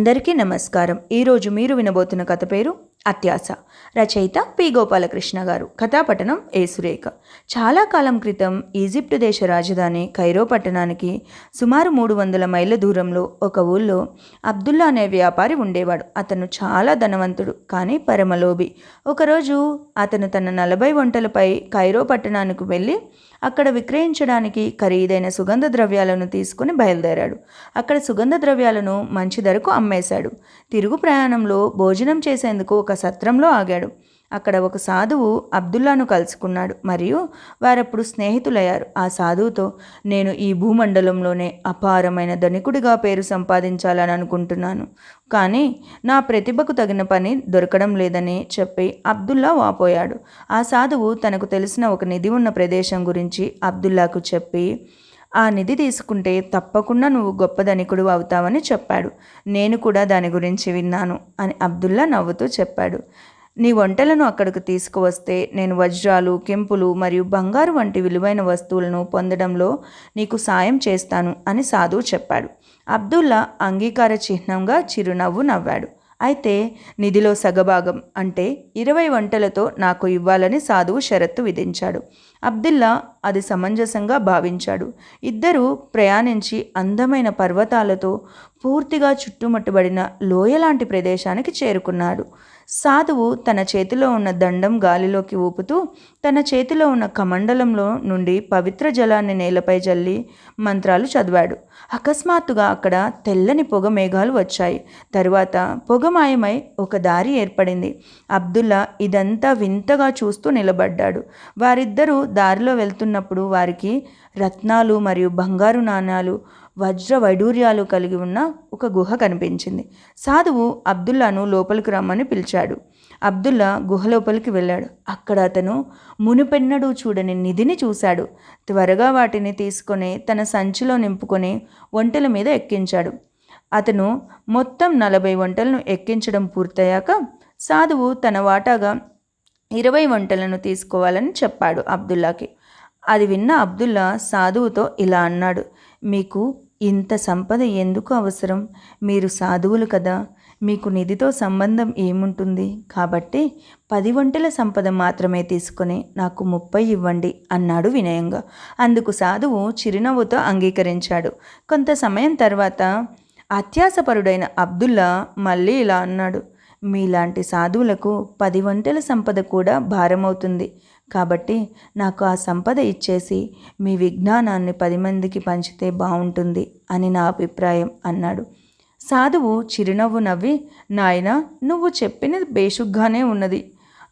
అందరికీ నమస్కారం. ఈరోజు మీరు వినబోతున్న కథ పేరు అత్యాస. రచయిత పి. గోపాలకృష్ణ గారు. కథాపట్టణం ఏ. సురేఖ. చాలా కాలం క్రితం ఈజిప్ట్ దేశ రాజధాని ఖైరో పట్టణానికి సుమారు మూడు వందల మైళ్ళ దూరంలో ఒక ఊళ్ళో అబ్దుల్లా అనే వ్యాపారి ఉండేవాడు. అతను చాలా ధనవంతుడు కానీ పరమలోభి. ఒకరోజు అతను తన నలభై వంటలపై ఖైరో పట్టణానికి వెళ్ళి అక్కడ విక్రయించడానికి ఖరీదైన సుగంధ ద్రవ్యాలను తీసుకుని బయలుదేరాడు. అక్కడ సుగంధ ద్రవ్యాలను మంచి ధరకు అమ్మేశాడు. తిరుగు ప్రయాణంలో భోజనం చేసేందుకు ఒక సత్రంలో ఆగాడు. అక్కడ ఒక సాధువు అబ్దుల్లాను కలుసుకున్నాడు. మరియు వారప్పుడు స్నేహితులయ్యారు. ఆ సాధువుతో నేను ఈ భూమండలంలోనే అపారమైన ధనికుడిగా పేరు సంపాదించాలని అనుకుంటున్నాను. కానీ నా ప్రతిభకు తగిన పని దొరకడం లేదని చెప్పి అబ్దుల్లా వాపోయాడు. ఆ సాధువు తనకు తెలిసిన ఒక నిధి ఉన్న ప్రదేశం గురించి అబ్దుల్లాకు చెప్పి ఆ నిధి తీసుకుంటే తప్పకుండా నువ్వు గొప్ప ధనికుడు అవుతావని చెప్పాడు. నేను కూడా దాని గురించి విన్నాను అని అబ్దుల్లా నవ్వుతూ చెప్పాడు. నీ వంటలను అక్కడికి తీసుకువస్తే నేను వజ్రాలు కెంపులు మరియు బంగారు వంటి విలువైన వస్తువులను పొందడంలో నీకు సాయం చేస్తాను అని సాధువు చెప్పాడు. అబ్దుల్లా అంగీకార చిహ్నంగా చిరునవ్వు నవ్వాడు. అయితే నిధిలో సగభాగం అంటే ఇరవై వంటలతో నాకు ఇవ్వాలని సాధువు షరత్తు విధించాడు. అబ్దుల్లా అది సమంజసంగా భావించాడు. ఇద్దరూ ప్రయాణించి అందమైన పర్వతాలతో పూర్తిగా చుట్టుముట్టబడిన లోయలాంటి ప్రదేశానికి చేరుకున్నాడు. సాధువు తన చేతిలో ఉన్న దండం గాలిలోకి ఊపుతూ తన చేతిలో ఉన్న కమండలంలో నుండి పవిత్ర జలాన్ని నేలపై జల్లి మంత్రాలు చదివాడు. అకస్మాత్తుగా అక్కడ తెల్లని పొగ మేఘాలు వచ్చాయి. తరువాత పొగ మాయమై ఒక దారి ఏర్పడింది. అబ్దుల్లా ఇదంతా వింతగా చూస్తూ నిలబడ్డాడు. వారిద్దరూ దారిలో వెళ్తున్నప్పుడు వారికి రత్నాలు మరియు బంగారు నాణాలు వజ్ర వైడూర్యాలు కలిగి ఉన్న ఒక గుహ కనిపించింది. సాధువు అబ్దుల్లాను లోపలికి రమ్మని పిలిచాడు. అబ్దుల్లా గుహ లోపలికి వెళ్ళాడు. అక్కడ అతను మునిపెన్నడూ చూడని నిధిని చూశాడు. త్వరగా వాటిని తీసుకొని తన సంచిలో నింపుకొని ఒంటెల మీద ఎక్కించాడు. అతను మొత్తం నలభై వంటలను ఎక్కించడం పూర్తయ్యాక సాధువు తన వాటాగా ఇరవై వంటలను తీసుకోవాలని చెప్పాడు అబ్దుల్లాకి. అది విన్న అబ్దుల్లా సాధువుతో ఇలా అన్నాడు. మీకు ఇంత సంపద ఎందుకు అవసరం? మీరు సాధువులు కదా. మీకు నిధితో సంబంధం ఏముంటుంది? కాబట్టి పది వంటల సంపద మాత్రమే తీసుకొని నాకు ముప్పై ఇవ్వండి అన్నాడు వినయంగా. అందుకు సాధువు చిరునవ్వుతో అంగీకరించాడు. కొంత సమయం తర్వాత అత్యాసపరుడైన అబ్దుల్లా మళ్ళీ ఇలా అన్నాడు. మీలాంటి సాధువులకు పది వంటల సంపద కూడా భారమవుతుంది. కాబట్టి నాకు ఆ సంపద ఇచ్చేసి మీ విజ్ఞానాన్ని పది మందికి పంచితే బాగుంటుంది అని నా అభిప్రాయం అన్నాడు. సాధువు చిరునవ్వు నవ్వి నాయన నువ్వు చెప్పినది బేషుగ్గానే ఉన్నది.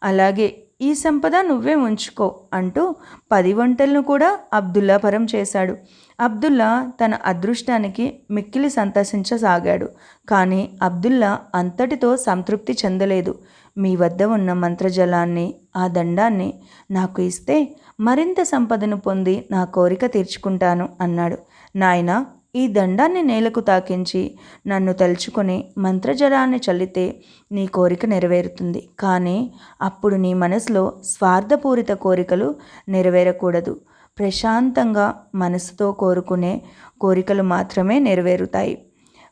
అలాగే ఈ సంపద నువ్వే ఉంచుకో అంటూ పది వంటలను కూడా అబ్దుల్లా పరం చేశాడు. అబ్దుల్లా తన అదృష్టానికి మిక్కిలి సంతసించసాగాడు. కానీ అబ్దుల్లా అంతటితో సంతృప్తి చెందలేదు. మీ వద్ద ఉన్న మంత్రజలాన్ని ఆ దండాన్ని నాకు ఇస్తే మరింత సంపదను పొంది నా కోరిక తీర్చుకుంటాను అన్నాడు. నాయనా ఈ దండాన్ని నేలకు తాకించి నన్ను తలుచుకొని మంత్రజలాన్ని చల్లితే నీ కోరిక నెరవేరుతుంది. కానీ అప్పుడు నీ మనసులో స్వార్థపూరిత కోరికలు నెరవేరకూడదు. ప్రశాంతంగా మనసుతో కోరుకునే కోరికలు మాత్రమే నెరవేరుతాయి.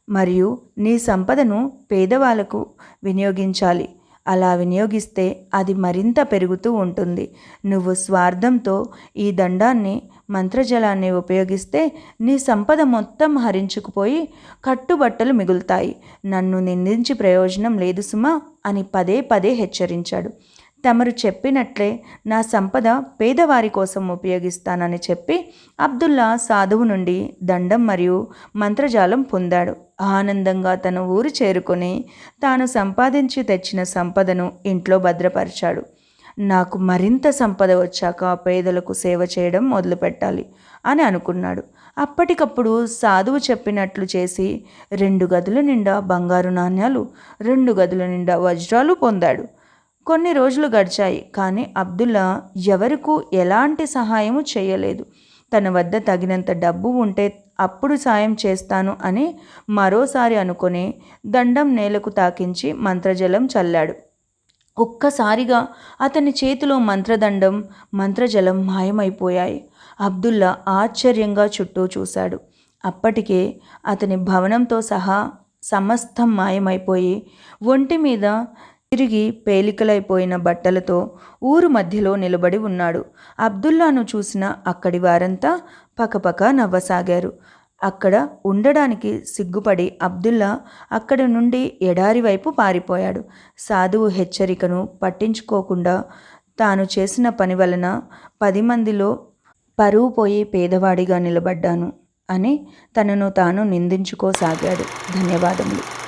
మరియు నీ సంపదను పేదవాళ్ళకు వినియోగించాలి. అలా వినియోగిస్తే అది మరింత పెరుగుతూ ఉంటుంది. నువ్వు స్వార్థంతో ఈ దండాన్ని మంత్రజలాన్ని ఉపయోగిస్తే నీ సంపద మొత్తం హరించుకుపోయి కట్టుబట్టలు మిగులుతాయి. నన్ను నిందించి ప్రయోజనం లేదు సుమా అని పదే పదే హెచ్చరించాడు. తమరు చెప్పినట్లే నా సంపద పేదవారి కోసం ఉపయోగిస్తానని చెప్పి అబ్దుల్లా సాధువు నుండి దండం మరియు మంత్రజాలం పొందాడు. ఆనందంగా తన ఊరు చేరుకొని తాను సంపాదించి తెచ్చిన సంపదను ఇంట్లో భద్రపరిచాడు. నాకు మరింత సంపద వచ్చాక పేదలకు సేవ చేయడం మొదలుపెట్టాలి అని అనుకున్నాడు. అప్పటికప్పుడు సాధువు చెప్పినట్లు చేసి రెండు గదుల నిండా బంగారు నాణ్యాలు రెండు గదుల నిండా వజ్రాలు పొందాడు. కొన్ని రోజులు గడిచాయి కానీ అబ్దుల్లా ఎవరికూ ఎలాంటి సహాయము చేయలేదు. తన వద్ద తగినంత డబ్బు ఉంటే అప్పుడు సాయం చేస్తాను అని మరోసారి అనుకొని దండం నేలకు తాకించి మంత్రజలం చల్లాడు. ఒక్కసారిగా అతని చేతిలో మంత్రదండం మంత్రజలం మాయమైపోయాయి. అబ్దుల్లా ఆశ్చర్యంగా చుట్టూ చూశాడు. అప్పటికే అతని భవనంతో సహా సమస్తం మాయమైపోయి ఒంటి మీద తిరిగి పేలికలైపోయిన బట్టలతో ఊరు మధ్యలో నిలబడి ఉన్నాడు. అబ్దుల్లాను చూసిన అక్కడి వారంతా పకపక నవ్వసాగారు. అక్కడ ఉండడానికి సిగ్గుపడి అబ్దుల్లా అక్కడి నుండి ఎడారి వైపు పారిపోయాడు. సాధువు హెచ్చరికను పట్టించుకోకుండా తాను చేసిన పని వలన పది మందిలో పరువు పోయి పేదవాడిగా నిలబడ్డాను అని తనను తాను నిందించుకోసాగాడు. ధన్యవాదములు.